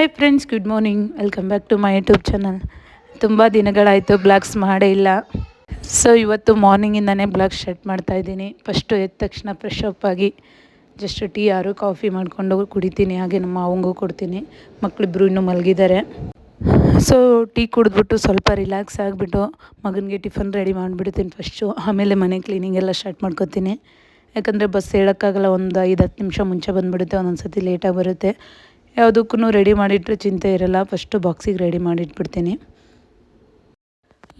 Hi friends good morning welcome back to my YouTube channel ತುಂಬ ದಿನಗಳಾಯಿತು blogs ಮಾಡೇ ಇಲ್ಲ. ಸೊ ಇವತ್ತು ಮಾರ್ನಿಂಗಿಂದನೇ ಬ್ಲಾಗ್ ಸ್ಟಾರ್ಟ್ ಮಾಡ್ತಾ ಇದ್ದೀನಿ. ಫಸ್ಟು ಎದ್ದ ತಕ್ಷಣ ಫ್ರೆಶ್ ಅಪ್ ಆಗಿ ಜಸ್ಟ್ ಟೀ ಯಾರು ಕಾಫಿ ಮಾಡಿಕೊಂಡು ಕುಡಿತೀನಿ. ಹಾಗೆ ನಮ್ಮ ಮಾವಂಗೂ ಕೊಡ್ತೀನಿ. ಮಕ್ಕಳಿಬ್ರು ಇನ್ನೂ ಮಲಗಿದ್ದಾರೆ. ಸೊ ಟೀ ಕುಡಿದ್ಬಿಟ್ಟು ಸ್ವಲ್ಪ ರಿಲ್ಯಾಕ್ಸ್ ಆಗಿಬಿಟ್ಟು ಮಗನಿಗೆ ಟಿಫನ್ ರೆಡಿ ಮಾಡಿಬಿಡ್ತೀನಿ ಫಸ್ಟು ಆಮೇಲೆ ಮನೆ ಕ್ಲೀನಿಂಗ್ ಎಲ್ಲ ಸ್ಟಾರ್ಟ್ ಮಾಡ್ಕೊತೀನಿ. ಯಾಕಂದರೆ ಬಸ್ ಹೇಳೋಕ್ಕಾಗಲ್ಲ, ಒಂದು ಐದು ಹತ್ತು ನಿಮಿಷ ಮುಂಚೆ ಬಂದುಬಿಡುತ್ತೆ ಒಂದೊಂದು ಸತಿ ಲೇಟಾಗಿ ಬರುತ್ತೆ. ಯಾವುದಕ್ಕೂ ರೆಡಿ ಮಾಡಿಟ್ಟರೆ ಚಿಂತೆ ಇರಲ್ಲ. ಫಸ್ಟು ಬಾಕ್ಸಿಗೆ ರೆಡಿ ಮಾಡಿಟ್ಬಿಡ್ತೀನಿ.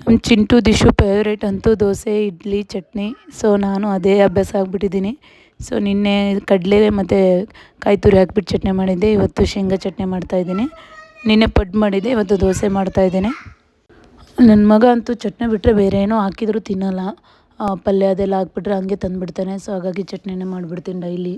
ನಮ್ಮ ಚಿಂಟು ದಿಶು ಫೇವ್ರೇಟ್ ಅಂತೂ ದೋಸೆ, ಇಡ್ಲಿ, ಚಟ್ನಿ. ಸೊ ನಾನು ಅದೇ ಅಭ್ಯಾಸ ಆಗಿಬಿಟ್ಟಿದ್ದೀನಿ. ಸೊ ನಿನ್ನೆ ಕಡಲೆ ಮತ್ತು ಕಾಯಿ ತುರಿ ಹಾಕ್ಬಿಟ್ಟು ಚಟ್ನಿ ಮಾಡಿದ್ದೆ. ಇವತ್ತು ಶೇಂಗಾ ಚಟ್ನಿ ಮಾಡ್ತಾಯಿದ್ದೀನಿ ನಿನ್ನೆ ಪಡ್ ಮಾಡಿದ್ದೆ. ಇವತ್ತು ದೋಸೆ ಮಾಡ್ತಾಯಿದ್ದೀನಿ ನನ್ನ ಮಗ ಅಂತೂ ಚಟ್ನಿ ಬಿಟ್ಟರೆ ಬೇರೆ ಏನೋ ಹಾಕಿದರೂ ತಿನ್ನಲ್ಲ. ಪಲ್ಯ ಅದೆಲ್ಲ ಹಾಕ್ಬಿಟ್ರೆ ಹಂಗೆ ತಂದುಬಿಡ್ತಾನೆ. ಸೊ ಹಾಗಾಗಿ ಚಟ್ನಿನೇ ಮಾಡಿಬಿಡ್ತೀನಿ ಡೈಲಿ.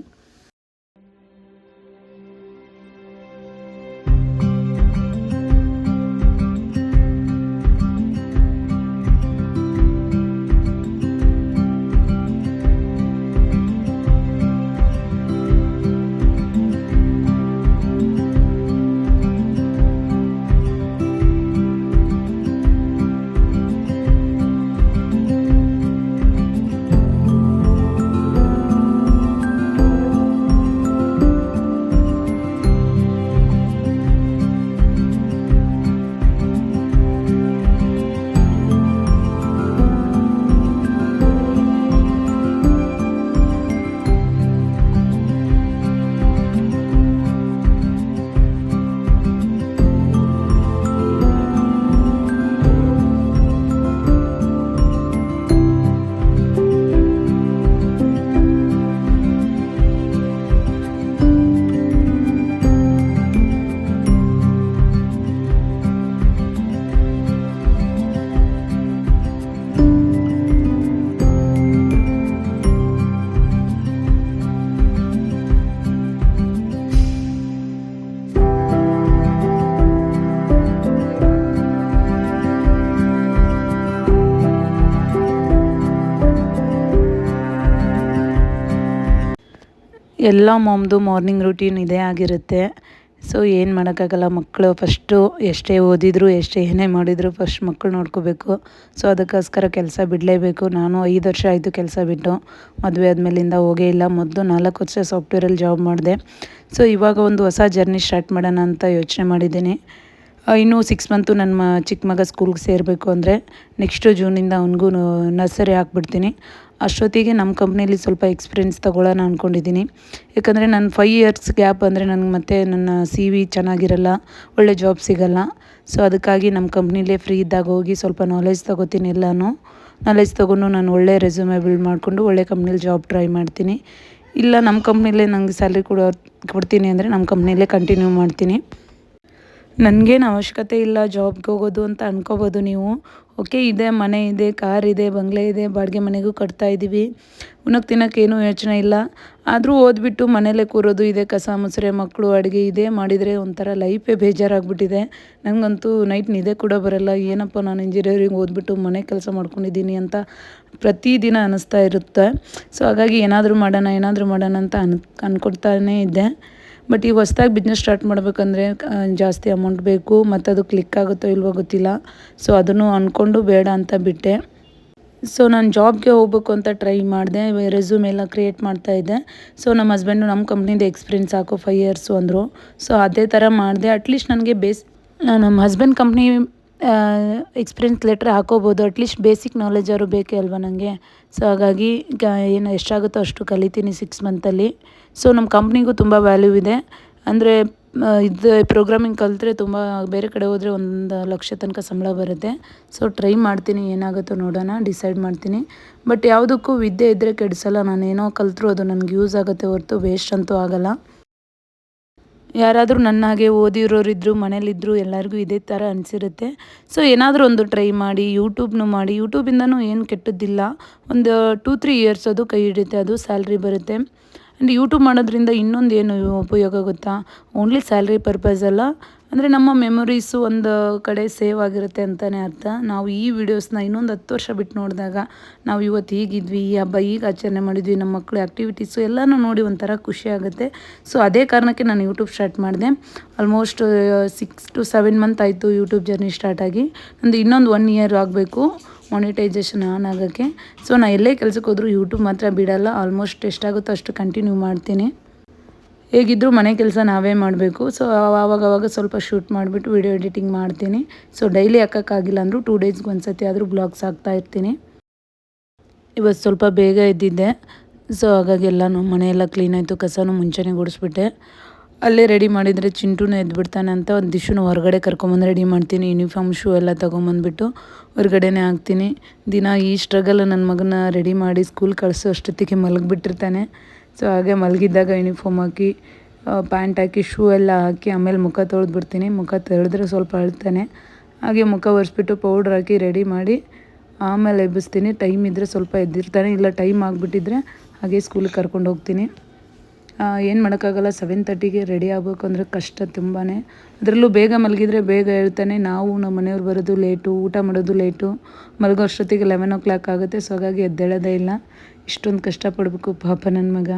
ಎಲ್ಲ ಮಾಮ್ದು ಮಾರ್ನಿಂಗ್ ರೂಟೀನ್ ಇದೇ ಆಗಿರುತ್ತೆ. ಸೊ ಏನು ಮಾಡೋಕ್ಕಾಗಲ್ಲ ಮಕ್ಕಳು ಫಸ್ಟು ಎಷ್ಟೇ ಓದಿದ್ರು, ಎಷ್ಟೇ ಏನೇ ಮಾಡಿದ್ರು ಫಸ್ಟ್ ಮಕ್ಕಳು ನೋಡ್ಕೋಬೇಕು. ಸೊ ಅದಕ್ಕೋಸ್ಕರ ಕೆಲಸ ಬಿಡಲೇಬೇಕು. ನಾನು ಐದು ವರ್ಷ ಆಯಿತು ಕೆಲಸ ಬಿಟ್ಟು, ಮದುವೆ ಆದಮೇಲಿಂದ ಹೋಗೇ ಇಲ್ಲ. ಮೊದಲು ನಾಲ್ಕು ವರ್ಷ ಸಾಫ್ಟ್ವೇರಲ್ಲಿ ಜಾಬ್ ಮಾಡಿದೆ. ಸೊ ಇವಾಗ ಒಂದು ಹೊಸ ಜರ್ನಿ ಸ್ಟಾರ್ಟ್ ಮಾಡೋಣ ಅಂತ ಯೋಚನೆ ಮಾಡಿದ್ದೀನಿ. ಇನ್ನೂ ಸಿಕ್ಸ್ ಮಂತು ನನ್ನ ಚಿಕ್ಕ ಮಗ ಸ್ಕೂಲ್ಗೆ ಸೇರಬೇಕು ಅಂದರೆ ನೆಕ್ಸ್ಟು ಜೂನಿಂದ ಅವನಿಗೂ ನರ್ಸರಿ ಹಾಕ್ಬಿಡ್ತೀನಿ. ಅಷ್ಟೊತ್ತಿಗೆ ನಮ್ಮ ಕಂಪ್ನಿಯಲ್ಲಿ ಸ್ವಲ್ಪ ಎಕ್ಸ್ಪೀರಿಯೆನ್ಸ್ ತೊಗೊಳ್ಳೋಣ ಅಂದ್ಕೊಂಡಿದ್ದೀನಿ ಯಾಕಂದರೆ ನಾನು ಫೈವ್ ಇಯರ್ಸ್ ಗ್ಯಾಪ್ ಅಂದರೆ ನನಗೆ ಮತ್ತೆ ನನ್ನ ಸಿ ವಿ ಚೆನ್ನಾಗಿರಲ್ಲ, ಒಳ್ಳೆ ಜಾಬ್ ಸಿಗಲ್ಲ. ಸೊ ಅದಕ್ಕಾಗಿ ನಮ್ಮ ಕಂಪ್ನಿಲೇ ಫ್ರೀ ಇದ್ದಾಗ ಹೋಗಿ ಸ್ವಲ್ಪ ನಾಲೆಜ್ ತೊಗೋತೀನಿ ಎಲ್ಲನೂ. ನಾಲೆಜ್ ತೊಗೊಂಡು ನಾನು ಒಳ್ಳೆ ರೆಸ್ಯೂಮೆ ಬಿಲ್ಡ್ ಮಾಡಿಕೊಂಡು ಒಳ್ಳೆ ಕಂಪ್ನಿಲಿ ಜಾಬ್ ಟ್ರೈ ಮಾಡ್ತೀನಿ. ಇಲ್ಲ ನಮ್ಮ ಕಂಪ್ನಿಲೇ ನನಗೆ ಸ್ಯಾಲ್ರಿ ಕೊಡೋ ಕೊಡ್ತೀನಿ ಅಂದರೆ ನಮ್ಮ ಕಂಪ್ನಿಲೇ ಕಂಟಿನ್ಯೂ ಮಾಡ್ತೀನಿ. ನನಗೇನು ಅವಶ್ಯಕತೆ ಇಲ್ಲ ಜಾಬ್ಗೆ ಹೋಗೋದು ಅಂತ ಅನ್ಕೋಬೋದು ನೀವು. ಓಕೆ ಇದೆ, ಮನೆ ಇದೆ ಕಾರ್ ಇದೆ, ಬಂಗ್ಲೆ ಇದೆ, ಬಾಡಿಗೆ ಮನೆಗೂ ಕಟ್ತಾ ಇದ್ದೀವಿ ಉನಕ್ಕೆ ತಿನ್ನೋಕೆ ಏನೂ ಯೋಚನೆ ಇಲ್ಲ. ಆದರೂ ಓದ್ಬಿಟ್ಟು ಮನೇಲೇ ಕೂರೋದು ಇದೆ, ಕಸ ಮುಸ್ರೆ ಮಕ್ಕಳು ಅಡುಗೆ ಇದೇ ಮಾಡಿದರೆ ಒಂಥರ ಲೈಫೇ ಬೇಜಾರಾಗ್ಬಿಟ್ಟಿದೆ. ನನಗಂತೂ ನೈಟ್ ನಿದೆ ಕೂಡ ಬರಲ್ಲ. ಏನಪ್ಪ ನಾನು ಇಂಜಿನಿಯರಿಂಗ್ ಓದ್ಬಿಟ್ಟು ಮನೆ ಕೆಲಸ ಮಾಡ್ಕೊಂಡಿದ್ದೀನಿ ಅಂತ ಪ್ರತಿದಿನ ಅನ್ನಿಸ್ತಾ ಇರುತ್ತೆ. ಸೊ ಹಾಗಾಗಿ ಏನಾದರೂ ಮಾಡೋಣ ಏನಾದರೂ ಮಾಡೋಣ ಅಂತ ಅನ್, ಅನ್ಕೊಡ್ತಾನೇ ಇದ್ದೆ. ಬಟ್ ಈಗ ಹೊಸ್ದಾಗಿ ಬಿಸ್ನೆಸ್ ಸ್ಟಾರ್ಟ್ ಮಾಡಬೇಕಂದ್ರೆ ಜಾಸ್ತಿ ಅಮೌಂಟ್ ಬೇಕು ಮತ್ತು ಅದು ಕ್ಲಿಕ್ ಆಗುತ್ತೋ ಇಲ್ವೋ ಗೊತ್ತಿಲ್ಲ. ಸೊ ಅದನ್ನು ಅಂದ್ಕೊಂಡು ಬೇಡ ಅಂತ ಬಿಟ್ಟೆ. ಸೊ ನಾನು ಜಾಬ್ಗೆ ಹೋಗ್ಬೇಕು ಅಂತ ಟ್ರೈ ಮಾಡಿದೆ ರೆಸ್ಯೂಮ್ ಎಲ್ಲ ಕ್ರಿಯೇಟ್ ಮಾಡ್ತಾ ಇದ್ದೆ. ಸೊ ನಮ್ಮ ಹಸ್ಬೆಂಡು ನಮ್ಮ ಕಂಪ್ನಿದು ಎಕ್ಸ್ಪೀರಿಯನ್ಸ್ ಹಾಕೋ ಫೈವ್ ಇಯರ್ಸು ಅಂದರು. ಸೊ ಅದೇ ಥರ ಮಾಡಿದೆ. ಅಟ್ಲೀಸ್ಟ್ ನನಗೆ ಬೇಸ್ ನಮ್ಮ ಹಸ್ಬೆಂಡ್ ಕಂಪ್ನಿ ಎಕ್ಸ್ಪೀರಿಯನ್ಸ್ ಲೆಟ್ರ್ ಹಾಕೋಬೋದು. ಅಟ್ಲೀಸ್ಟ್ ಬೇಸಿಕ್ ನಾಲೆಜ್ ಅವರು ಬೇಕೇ ಅಲ್ವಾ ನನಗೆ ಸೊ ಹಾಗಾಗಿ ಏನು ಎಷ್ಟಾಗುತ್ತೋ ಅಷ್ಟು ಕಲಿತೀನಿ ಸಿಕ್ಸ್ ಮಂತಲ್ಲಿ ಸೊ ನಮ್ಮ ಕಂಪ್ನಿಗೂ ತುಂಬ ವ್ಯಾಲ್ಯೂ ಇದೆ. ಅಂದರೆ ಇದು ಪ್ರೋಗ್ರಾಮಿಂಗ್ ಕಲಿತ್ರೆ ತುಂಬ ಬೇರೆ ಕಡೆ ಹೋದರೆ ಒಂದು ಲಕ್ಷ ತನಕ ಸಂಬಳ ಬರುತ್ತೆ. ಸೊ ಟ್ರೈ ಮಾಡ್ತೀನಿ, ಏನಾಗುತ್ತೋ ನೋಡೋಣ ಡಿಸೈಡ್ ಮಾಡ್ತೀನಿ. ಬಟ್ ಯಾವುದಕ್ಕೂ ವಿದ್ಯೆ ಇದ್ದರೆ ಕೆಡಿಸಲ್ಲ. ಏನೋ ಕಲ್ತರೂ ಅದು ನನಗೆ ಯೂಸ್ ಆಗುತ್ತೆ ಹೊರತು ವೇಸ್ಟ್ ಅಂತೂ ಆಗಲ್ಲ. ಯಾರಾದರೂ ನನ್ನ ಹಾಗೆ ಓದಿರೋರಿದ್ದರು ಮನೇಲಿದ್ದರು ಎಲ್ಲರಿಗೂ ಇದೇ ಥರ ಅನಿಸಿರುತ್ತೆ. ಸೊ ಏನಾದರೂ ಒಂದು ಟ್ರೈ ಮಾಡಿ ಯೂಟ್ಯೂಬ್ನು ಮಾಡಿ ಯೂಟ್ಯೂಬಿಂದನೂ ಏನು ಕೆಟ್ಟದ್ದಿಲ್ಲ. ಒಂದು ಟೂ ತ್ರೀ ಇಯರ್ಸ್ ಅದು ಕೈ ಹಿಡಿಯುತ್ತೆ, ಅದು ಸ್ಯಾಲ್ರಿ ಬರುತ್ತೆ. ಆ್ಯಂಡ್ ಯೂಟ್ಯೂಬ್ ಮಾಡೋದ್ರಿಂದ ಇನ್ನೊಂದು ಏನು ಉಪಯೋಗ ಗೊತ್ತಾ? ಓನ್ಲಿ ಸ್ಯಾಲ್ರಿ ಪರ್ಪಸ್ ಅಲ್ಲ. ಅಂದರೆ ನಮ್ಮ ಮೆಮೊರೀಸು ಒಂದು ಕಡೆ ಸೇವ್ ಆಗಿರುತ್ತೆ ಅಂತಲೇ ಅರ್ಥ. ನಾವು ಈ ವಿಡಿಯೋಸ್ನ ಇನ್ನೊಂದು ಹತ್ತು ವರ್ಷ ಬಿಟ್ಟು ನೋಡಿದಾಗ ನಾವು ಇವತ್ತು ಹೀಗಿದ್ವಿ, ಈ ಹಬ್ಬ ಈಗ ಆಚರಣೆ ಮಾಡಿದ್ವಿ, ನಮ್ಮ ಮಕ್ಕಳು ಆ್ಯಕ್ಟಿವಿಟೀಸು ಎಲ್ಲನೂ ನೋಡಿ ಒಂಥರ ಖುಷಿ ಆಗುತ್ತೆ. ಸೊ ಅದೇ ಕಾರಣಕ್ಕೆ ನಾನು ಯೂಟ್ಯೂಬ್ ಸ್ಟಾರ್ಟ್ ಮಾಡಿದೆ. Almost six to seven month ಆಯಿತು ಯೂಟ್ಯೂಬ್ ಜರ್ನಿ ಸ್ಟಾರ್ಟ್ ಆಗಿ. ನಂದು ಇನ್ನೊಂದು ಒನ್ ಇಯರ್ ಆಗಬೇಕು ಮಾನಿಟೈಸೇಷನ್ ಆನ್ ಆಗೋಕ್ಕೆ. ಸೊ ನಾನು ಎಲ್ಲೇ ಕೆಲಸಕ್ಕೆ ಹೋದರೂ ಯೂಟ್ಯೂಬ್ ಮಾತ್ರ ಬಿಡಲ್ಲ. ಆಲ್ಮೋಸ್ಟ್ ಎಷ್ಟಾಗುತ್ತೋ ಅಷ್ಟು ಕಂಟಿನ್ಯೂ ಮಾಡ್ತೀನಿ. ಹೇಗಿದ್ದರೂ ಮನೆ ಕೆಲಸ ನಾವೇ ಮಾಡಬೇಕು. ಸೊ ಆವಾಗವಾಗ ಸ್ವಲ್ಪ ಶೂಟ್ ಮಾಡಿಬಿಟ್ಟು ವಿಡಿಯೋ ಎಡಿಟಿಂಗ್ ಮಾಡ್ತೀನಿ. ಸೊ ಡೈಲಿ ಹಾಕೋಕ್ಕಾಗಿಲ್ಲ ಅಂದರೂ ಟೂ ಡೇಸ್ಗೆ ಒಂದು ಸತಿ ಆದರೂ ಬ್ಲಾಗ್ಸ್ ಇರ್ತೀನಿ. ಇವತ್ತು ಸ್ವಲ್ಪ ಬೇಗ ಎದ್ದಿದ್ದೆ. ಸೊ ಹಾಗಾಗಿ ಎಲ್ಲನೂ ಮನೆಯೆಲ್ಲ ಕ್ಲೀನ್ ಆಯಿತು, ಕಸನೂ ಮುಂಚೆನೆ ಗುಡಿಸ್ಬಿಟ್ಟೆ. ಅಲ್ಲೇ ರೆಡಿ ಮಾಡಿದರೆ ಚಿಂಟುನೂ ಎದ್ಬಿಡ್ತಾನೆ ಅಂತ ಒಂದು ದಿಶುನು ಹೊರಗಡೆ ಕರ್ಕೊಂಬಂದು ರೆಡಿ ಮಾಡ್ತೀನಿ. ಯೂನಿಫಾರ್ಮ್ ಶೂ ಎಲ್ಲ ತೊಗೊಂಬಂದ್ಬಿಟ್ಟು ಹೊರಗಡೆನೇ ಹಾಕ್ತೀನಿ. ದಿನ ಈ ಸ್ಟ್ರಗಲ್ ನನ್ನ ಮಗನ ರೆಡಿ ಮಾಡಿ ಸ್ಕೂಲ್ ಕಳಿಸೋ ಅಷ್ಟೊತ್ತಿಗೆ ಮಲಗಿಬಿಟ್ಟಿರ್ತಾನೆ. ಸೊ ಹಾಗೆ ಮಲಗಿದ್ದಾಗ ಯೂನಿಫಾರ್ಮ್ ಹಾಕಿ ಪ್ಯಾಂಟ್ ಹಾಕಿ ಶೂ ಎಲ್ಲ ಹಾಕಿ, ಆಮೇಲೆ ಮುಖ ತೊಳೆದು ಬಿಡ್ತೀನಿ ಮುಖ ತೊಳೆದ್ರೆ ಸ್ವಲ್ಪ ಅಳ್ತಾನೆ. ಹಾಗೆ ಮುಖ ಒರೆಸ್ಬಿಟ್ಟು ಪೌಡ್ರ್ ಹಾಕಿ ರೆಡಿ ಮಾಡಿ, ಆಮೇಲೆ ಎಬ್ಬಿಸ್ತೀನಿ. ಟೈಮ್ ಇದ್ದರೆ ಸ್ವಲ್ಪ ಎದ್ದಿರ್ತಾನೆ. ಇಲ್ಲ ಟೈಮ್ ಆಗಿಬಿಟ್ಟಿದ್ರೆ ಹಾಗೆ ಸ್ಕೂಲಿಗೆ ಕರ್ಕೊಂಡು ಹೋಗ್ತೀನಿ. ಏನು ಮಾಡೋಕ್ಕಾಗಲ್ಲ ಸೆವೆನ್ ತರ್ಟಿಗೆ ರೆಡಿ ಆಗಬೇಕು ಅಂದರೆ ಕಷ್ಟ ತುಂಬಾ ಅದರಲ್ಲೂ ಬೇಗ ಮಲಗಿದ್ರೆ ಬೇಗ ಹೇಳ್ತಾನೆ, ನಾವು ನಮ್ಮ ಮನೆಯವ್ರು ಬರೋದು ಲೇಟು ಊಟ ಮಾಡೋದು ಲೇಟು ಮಲಗೋ ಅಷ್ಟೊತ್ತಿಗೆ ಲೆವೆನ್ ಓ ಕ್ಲಾಕ್ ಆಗುತ್ತೆ ಸೊ ಹಾಗಾಗಿ ಎದ್ದೇಳೋದೇ ಇಲ್ಲ. ಇಷ್ಟೊಂದು ಕಷ್ಟಪಡಬೇಕು ಪಾಪ ನನ್ನ ಮಗ.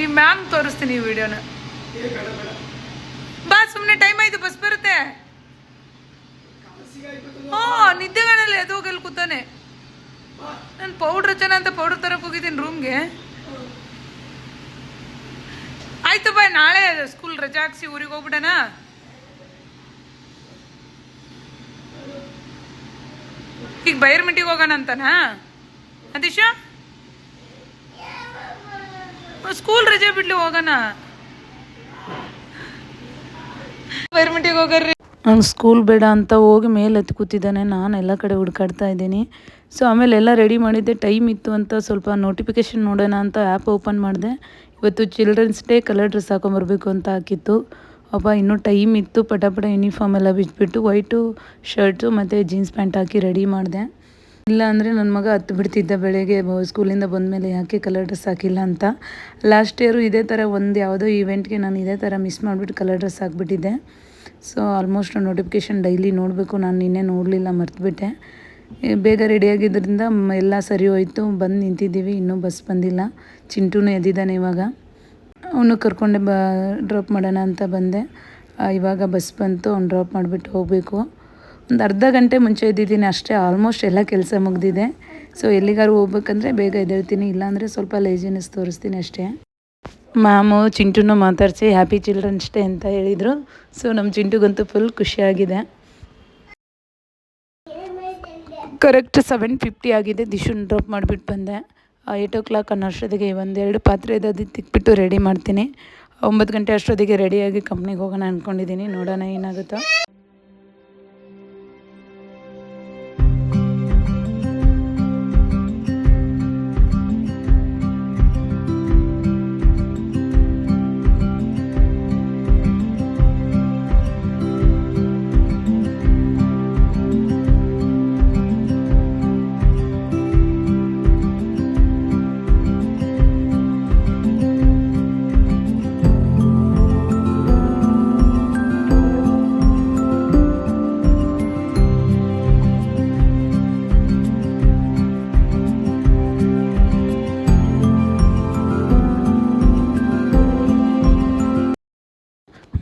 ಈ ಮ್ಯಾಮ್ ತೋರಿಸ್ತೀನಿ ಈ ವಿಡಿಯೋನ. ಬಾ ಸುಮ್ಮನೆ ಟೈಮ್ ಆಯ್ತು ಬಸ್ ಬರುತ್ತೆ. ಹ್ಞೂ ನಿದ್ದೆಗಳಲ್ಲಿ ಎದ್ದು ಹೋಗಿ ಅಲ್ಲಿ ಕೂತಾನೆ. ನಾನು ಪೌಡ್ರ್ ಚೆನ್ನ ಅಂತ ಪೌಡ್ರ್ ತರಕ್ಕೆ ಹೋಗಿದ್ದೀನಿ ರೂಮ್ಗೆ ಆಯ್ತು ಬಾಯ್ ನಾಳೆ ಸ್ಕೂಲ್ ರಜಾ ಹಾಕ್ಸಿ ಊರಿಗೆ ಹೋಗ್ಬಿಡಣ. ಈಗ ಬೈರ್ಮಿಟ್ಟಿಗೆ ಹೋಗೋಣ ಅಂತನಾ? ಅದೀಶ ಸ್ಕೂಲ್ ರಜೆ ಬಿಡ್ಲಿ ಹೋಗೋಣ. ಬೈರ್ಮಿಂಟಿಗೆ ಹೋಗರ್ರಿ. ಅವ್ನು ಸ್ಕೂಲ್ ಬೇಡ ಅಂತ ಹೋಗಿ ಮೇಲೆ ಹತ್ತಿ ಕೂತಿದ್ದಾನೆ. ನಾನು ಎಲ್ಲ ಕಡೆ ಹುಡ್ಕಾಡ್ತಾ ಇದ್ದೀನಿ. ಸೊ ಆಮೇಲೆ ಎಲ್ಲ ರೆಡಿ ಮಾಡಿದ್ದೆ. ಟೈಮ್ ಇತ್ತು ಅಂತ ಸ್ವಲ್ಪ ನೋಟಿಫಿಕೇಷನ್ ನೋಡೋಣ ಅಂತ ಆ್ಯಪ್ ಓಪನ್ ಮಾಡಿದೆ. ಇವತ್ತು ಚಿಲ್ಡ್ರನ್ಸ್ ಡೇ ಕಲರ್ ಡ್ರೆಸ್ ಹಾಕೊಂಬರ್ಬೇಕು ಅಂತ ಹಾಕಿತ್ತು. ಅಪ್ಪ ಇನ್ನೂ ಟೈಮ್ ಇತ್ತು. ಪಟ ಪಟ ಯೂನಿಫಾರ್ಮ್ ಎಲ್ಲ ಬಿಚ್ಚಿಬಿಟ್ಟು ವೈಟು ಶರ್ಟು ಮತ್ತು ಜೀನ್ಸ್ ಪ್ಯಾಂಟ್ ಹಾಕಿ ರೆಡಿ ಮಾಡಿದೆ. ಇಲ್ಲ ಅಂದರೆ ನನ್ನ ಮಗ ಹತ್ತು ಬಿಡ್ತಿದ್ದ ಬೆಳಗ್ಗೆ ಸ್ಕೂಲಿಂದ ಬಂದಮೇಲೆ ಯಾಕೆ ಕಲರ್ ಡ್ರೆಸ್ ಹಾಕಿಲ್ಲ ಅಂತ. ಲಾಸ್ಟ್ ಇಯರು ಇದೇ ಥರ ಒಂದು ಯಾವುದೋ ಈವೆಂಟ್ಗೆ ನಾನು ಇದೇ ಥರ ಮಿಸ್ ಮಾಡಿಬಿಟ್ಟು ಕಲರ್ ಡ್ರೆಸ್ ಹಾಕ್ಬಿಟ್ಟಿದ್ದೆ. ಸೊ ಆಲ್ಮೋಸ್ಟ್ ನೋಟಿಫಿಕೇಷನ್ ಡೈಲಿ ನೋಡಬೇಕು. ನಾನು ನಿನ್ನೆ ನೋಡಲಿಲ್ಲ, ಮರ್ತುಬಿಟ್ಟೆ. ಬೇಗ ರೆಡಿಯಾಗಿದ್ದರಿಂದ ಎಲ್ಲ ಸರಿ ಹೋಯಿತು. ಬಂದು ನಿಂತಿದ್ದೀವಿ. ಇನ್ನೂ ಬಸ್ ಬಂದಿಲ್ಲ. ಚಿಂಟುನು ಎದ್ದಿದ್ದಾನೆ ಇವಾಗ. ಅವನು ಕರ್ಕೊಂಡೆ ಬ ಡ್ರಾಪ್ ಮಾಡೋಣ ಅಂತ ಬಂದೆ. ಇವಾಗ ಬಸ್ ಬಂತು. ಅವ್ನು ಡ್ರಾಪ್ ಮಾಡಿಬಿಟ್ಟು ಹೋಗಬೇಕು. ಒಂದು ಅರ್ಧ ಗಂಟೆ ಮುಂಚೆ ಇದ್ದಿದ್ದೀನಿ ಅಷ್ಟೇ ಆಲ್ಮೋಸ್ಟ್ ಎಲ್ಲ ಕೆಲಸ ಮುಗಿದಿದೆ. ಸೊ ಎಲ್ಲಿಗಾರು ಹೋಗ್ಬೇಕಂದ್ರೆ ಬೇಗ ಎದ್ದೇಳ್ತೀನಿ, ಇಲ್ಲಾಂದರೆ ಸ್ವಲ್ಪ ಲೇಜಿನೆಸ್ ತೋರಿಸ್ತೀನಿ ಅಷ್ಟೇ. ಮ್ಯಾಮು ಚಿಂಟುನು ಮಾತಾಡಿಸಿ ಹ್ಯಾಪಿ ಚಿಲ್ಡ್ರನ್ಸ್ ಡೇ ಅಂತ ಹೇಳಿದರು. ಸೊ ನಮ್ಮ ಚಿಂಟುಗಂತೂ ಫುಲ್ ಖುಷಿಯಾಗಿದೆ ಕರೆಕ್ಟ್ ಸೆವೆನ್ ಫಿಫ್ಟಿ ಆಗಿದೆ, ದಿಶುನ್ ಡ್ರಾಪ್ ಮಾಡಿಬಿಟ್ಟು ಬಂದೆ. ಏಯ್ಟ್ ಓ ಕ್ಲಾಕ್ ಅನ್ನೋ ಅಷ್ಟೊತ್ತಿಗೆ ಒಂದೆರಡು ಪಾತ್ರೆ ಇದ್ದದ್ದು ತಿಕ್ಬಿಟ್ಟು ರೆಡಿ ಮಾಡ್ತೀನಿ. ಒಂಬತ್ತು ಗಂಟೆ ಅಷ್ಟೊತ್ತಿಗೆ ರೆಡಿಯಾಗಿ ಕಂಪ್ನಿಗೆ ಹೋಗೋಣ ಅಂದ್ಕೊಂಡಿದ್ದೀನಿ ನೋಡೋಣ ಏನಾಗುತ್ತೋ.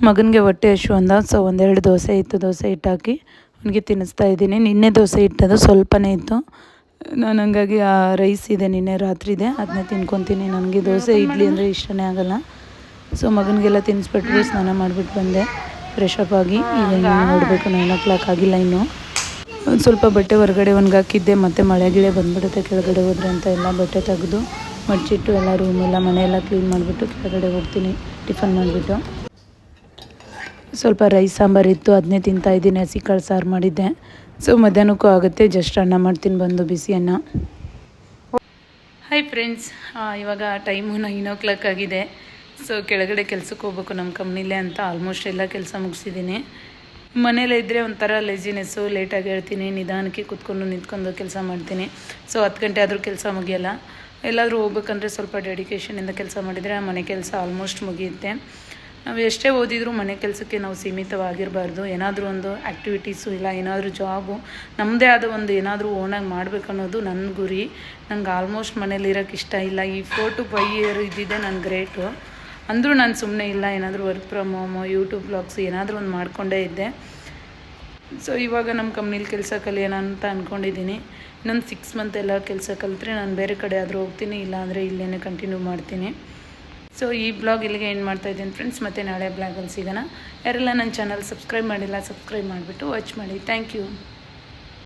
ಮಗನಿಗೆ ಹೊಟ್ಟೆ ಹಶು ಅಂದ ಸೊ ಒಂದೆರಡು ದೋಸೆ ಇತ್ತು, ದೋಸೆ ಹಿಟ್ಟು ಹಾಕಿ ಅವನಿಗೆ ತಿನ್ನಿಸ್ತಾ ಇದ್ದೀನಿ. ನಿನ್ನೆ ದೋಸೆ ಇಟ್ಟದು ಸ್ವಲ್ಪನೇ ಇತ್ತು. ನಾನು ಹಂಗಾಗಿ ಆ ರೈಸ್ ಇದೆ ನಿನ್ನೆ ರಾತ್ರಿ ಇದೆ ಅದನ್ನೇ ತಿನ್ಕೊತೀನಿ. ನನಗೆ ದೋಸೆ ಇಡ್ಲಿ ಅಂದರೆ ಇಷ್ಟನೇ ಆಗಲ್ಲ. ಸೊ ಮಗನಿಗೆಲ್ಲ ತಿನ್ನಿಸ್ಬಿಟ್ಟು ಸ್ನಾನ ಮಾಡಿಬಿಟ್ಟು ಬಂದೆ. ಫ್ರೆಶ್ ಅಪ್ ಆಗಿ, ಈಗ ನೋಡಬೇಕು ನೈನ್ ಓ ಕ್ಲಾಕ್ ಆಗಿಲ್ಲ ಇನ್ನು. ಒಂದು ಸ್ವಲ್ಪ ಬಟ್ಟೆ ಹೊರಗಡೆ ಒಣಗಾಕಿದ್ದೆ ಮತ್ತು ಮಳೆ ಗಿಳೆ ಬಂದ್ಬಿಡುತ್ತೆ, ಕೆಳಗಡೆ ಹೋದ್ರೆ ಅಂತ ಎಲ್ಲ ಬಟ್ಟೆ ತೆಗೆದು ಮಡ್ಚಿಟ್ಟು ಎಲ್ಲ ರೂಮೆಲ್ಲ ಮನೆಯೆಲ್ಲ ಕ್ಲೀನ್ ಮಾಡಿಬಿಟ್ಟು ಕೆಳಗಡೆ ಹೋಗ್ತೀನಿ, ಟಿಫನ್ ಮಾಡಿಬಿಟ್ಟು. ಸ್ವಲ್ಪ ರೈಸ್ ಸಾಂಬಾರು ಇತ್ತು ಅದನ್ನೇ ತಿಂತಾ ಇದ್ದೀನಿ ಹಸಿ ಕಾಳು ಸಾರು ಮಾಡಿದ್ದೆ. ಸೊ ಮಧ್ಯಾಹ್ನಕ್ಕೂ ಆಗುತ್ತೆ, ಜಸ್ಟ್ ಅನ್ನ ಮಾಡ್ತೀನಿ, ಬಂದು ಬಿಸಿ ಅನ್ನ. ಹಾಯ್ ಫ್ರೆಂಡ್ಸ್ ಇವಾಗ ಟೈಮು ನೈನ್ ಓ ಕ್ಲಾಕ್ ಆಗಿದೆ. ಸೊ ಕೆಳಗಡೆ ಕೆಲ್ಸಕ್ಕೆ ಹೋಗ್ಬೇಕು ನಮ್ಮ ಕಂಪ್ನಿಲೇ ಅಂತ ಆಲ್ಮೋಸ್ಟ್ ಎಲ್ಲ ಕೆಲಸ ಮುಗಿಸಿದ್ದೀನಿ. ಮನೇಲೇ ಇದ್ದರೆ ಒಂಥರ ಲೇಜಿನೆಸ್ಸು ಲೇಟಾಗಿ ಹೇಳ್ತೀನಿ, ನಿಧಾನಕ್ಕೆ ಕೂತ್ಕೊಂಡು ನಿಂತ್ಕೊಂಡು ಕೆಲಸ ಮಾಡ್ತೀನಿ. ಸೊ ಹತ್ತು ಗಂಟೆ ಆದರೂ ಕೆಲಸ ಮುಗಿಯಲ್ಲ. ಎಲ್ಲಾದರೂ ಹೋಗ್ಬೇಕಂದ್ರೆ ಸ್ವಲ್ಪ ಡೆಡಿಕೇಷನಿಂದ ಕೆಲಸ ಮಾಡಿದರೆ ಮನೆ ಕೆಲಸ ಆಲ್ಮೋಸ್ಟ್ ಮುಗಿಯುತ್ತೆ. ನಾವು ಎಷ್ಟೇ ಓದಿದರೂ ಮನೆ ಕೆಲಸಕ್ಕೆ ನಾವು ಸೀಮಿತವಾಗಿರಬಾರ್ದು. ಏನಾದರೂ ಒಂದು ಆ್ಯಕ್ಟಿವಿಟೀಸು ಇಲ್ಲ, ಏನಾದರೂ ಜಾಬು ನಮ್ಮದೇ ಆದ ಒಂದು ಏನಾದರೂ ಓನಾಗಿ ಮಾಡಬೇಕನ್ನೋದು ನನ್ನ ಗುರಿ. ನಂಗೆ ಆಲ್ಮೋಸ್ಟ್ ಮನೇಲಿ ಇರೋಕ್ಕೆ ಇಷ್ಟ ಇಲ್ಲ. ಈ ಫೋರ್ ಟು ಫೈವ್ ಇಯರ್ ಇದ್ದಿದ್ದೆ ನನ್ನ ಗ್ರೇಟು ಅಂದರೂ ನಾನು ಸುಮ್ಮನೆ ಇಲ್ಲ, ಏನಾದರೂ work from home YouTube blogs ಏನಾದರೂ ಒಂದು ಮಾಡಿಕೊಂಡೇ ಇದ್ದೆ. ಸೊ ಇವಾಗ ನಮ್ಮ ಕಂಪ್ನಿಲಿ ಕೆಲಸ ಕಲಿಯೋಣ ಅಂತ ಅಂದ್ಕೊಂಡಿದ್ದೀನಿ ಇನ್ನೊಂದು ಸಿಕ್ಸ್ ಮಂತ್ ಎಲ್ಲ ಕೆಲಸ ಕಲಿತ್ರೆ ನಾನು ಬೇರೆ ಕಡೆ ಆದರೂ ಹೋಗ್ತೀನಿ, ಇಲ್ಲಾಂದರೆ ಇಲ್ಲೇ ಕಂಟಿನ್ಯೂ ಮಾಡ್ತೀನಿ. ಸೊ ಈ ಬ್ಲಾಗ್ ಇಲ್ಲಿಗೆ ಏನು ಮಾಡ್ತಾ ಇದ್ದೀನಿ ಫ್ರೆಂಡ್ಸ್ ಮತ್ತೆ ನಾಳೆ ಬ್ಲಾಗಲ್ಲಿ ಸಿಗೋಣ. ಯಾರೆಲ್ಲ ನನ್ನ ಚಾನಲ್ ಸಬ್ಸ್ಕ್ರೈಬ್ ಮಾಡಿಲ್ಲ ಸಬ್ಸ್ಕ್ರೈಬ್ ಮಾಡಿಬಿಟ್ಟು ವಾಚ್ ಮಾಡಿ. Thank you